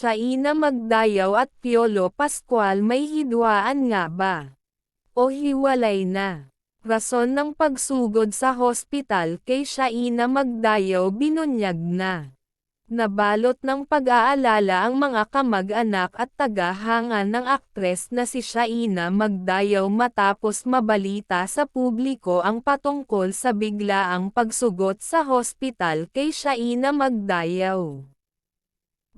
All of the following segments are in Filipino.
Shaina Magdayaw at Piolo Pascual may hidwaan nga ba? O hiwalay na? Rason ng pagsugod sa hospital kay Shaina Magdayaw binunyag na. Nabalot ng pag-aalala ang mga kamag-anak at tagahanga ng aktres na si Shaina Magdayaw matapos mabalita sa publiko ang patungkol sa biglaang pagsugot sa hospital kay Shaina Magdayaw.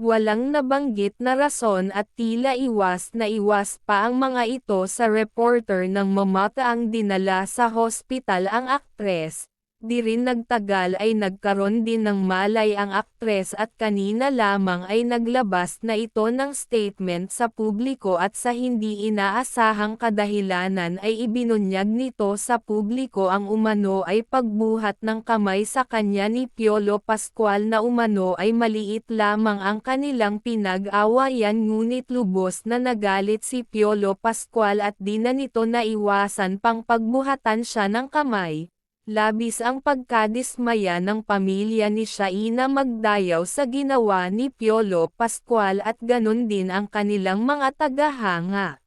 Walang nabanggit na rason at tila iwas na iwas pa ang mga ito sa reporter ng mamata ang dinala sa hospital ang aktres, Di rin nagtagal ay nagkaroon din ng malay ang aktres at kanina lamang ay naglabas na ito ng statement sa publiko at sa hindi inaasahang kadahilanan ay ibinunyag nito sa publiko ang umano ay pagbuhat ng kamay sa kanya ni Piolo Pascual na umano ay maliit lamang ang kanilang pinag-awayan ngunit lubos na nagalit si Piolo Pascual at di na nito naiwasan pang pagbuhatan siya ng kamay Labis ang pagkadismaya ng pamilya ni Shaina Magdayaw sa ginawa ni Piolo Pascual at ganun din ang kanilang mga tagahanga.